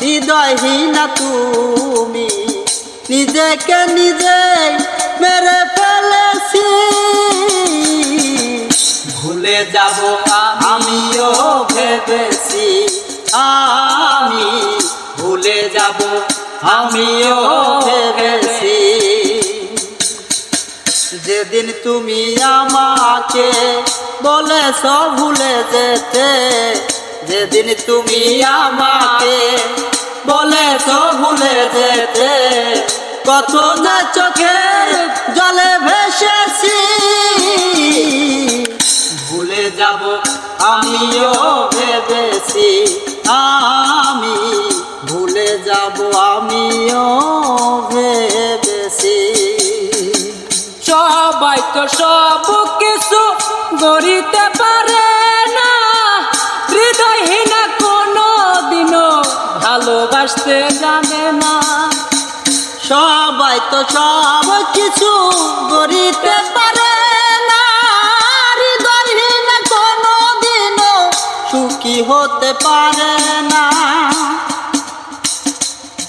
হৃদয়হীনা তুমি। নিজেকে নিজে মেরে ফেলেছি। ভুলে যাব আমিও ভেবেছি। আমি ভুলে যাব, আমিও ভেবেছি। যেদিন তুমি আমাকে বলেছ ভুলে যেতে, যেদিন তুমি আমাকে বলেছ ভুলে যেতে। কত না চোখে জলে ভেসেছি। ভুলে যাব আমিও ভেবেছি। আমি ভুলে যাব আমিও ভেবেছি। সবাই তো সব কিছু গড়িতে পারে। ভালোবাসতে জানে না। সবাই তো সব কিছু গড়িতে পারে না। কোনো দিনও সুখী হতে পারে না।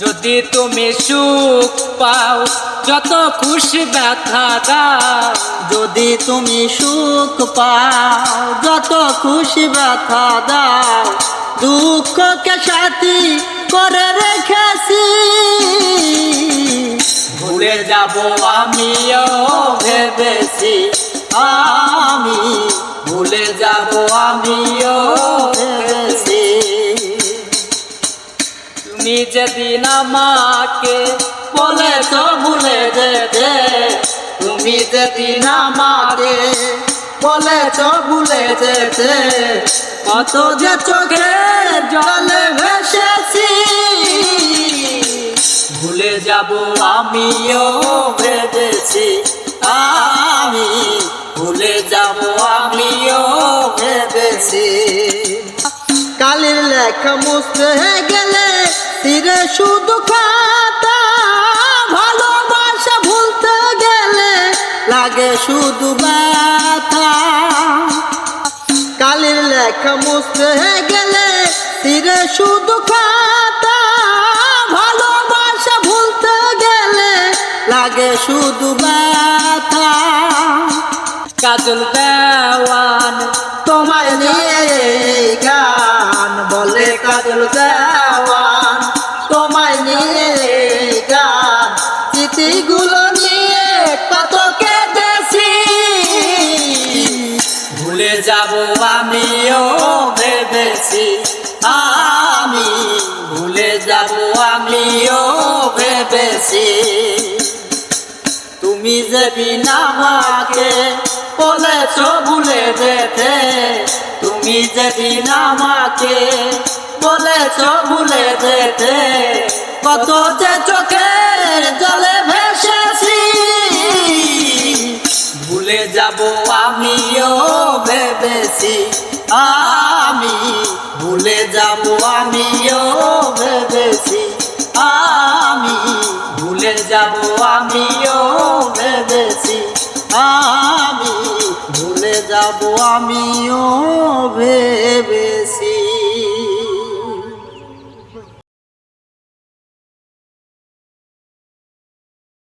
যদি তুমি সুখ পাও, যত খুশি ব্যথা দাও। যদি তুমি সুখ পাও, যত খুশি ব্যথা দাও। দুঃখকে সাথী করে রেখেছি। ভুলে যাব আমিও, ভেবেছি আমি। ভুলে যাব আমিও, ভেবেছি। তুমি যেদিন আমাকে বলেছ ভুলে যেতে, তুমি যেদিন আমাকে বলেছ ভুলে যেতে, কত যে চোখে জলে যাব, আমিও ভেবেছি, আমি ভুলে যাব, আমিও ভেবেছি। কালির লেখা মুছতে গেলে তীরে শুধু খাতা, ভালোবাসা ভুলতে গেলে লাগে শুধু ব্যথা। কালির লেখা মুছতে গেলে তীরে শুধু খাতা লাগে শুধু ব্যথা। কাজল দেওয়ান তোমায় নিয়ে গান বলে কাজল দেওয়ান তোমায় নিয়ে গান। স্মৃতিগুলো নিয়ে কত কেঁদেছি ভুলে যাব আমিও ভেবেছি, আমি ভুলে যাব আমিও ভেবেছি। তুমি যেদিন আমাকে বলেছ ভুলে যেতে, তুমি যেদিন আমাকে বলেছ ভুলে যেতে, কত যে চোখের জলে ভেসেছি। ভুলে যাব আমিও ভেবেছি, আমি ভুলে যাব আমিও ভেবেছি ভুলে যাব আমিও ভেবেছি আমি ভুলে যাব আমিও ভেবে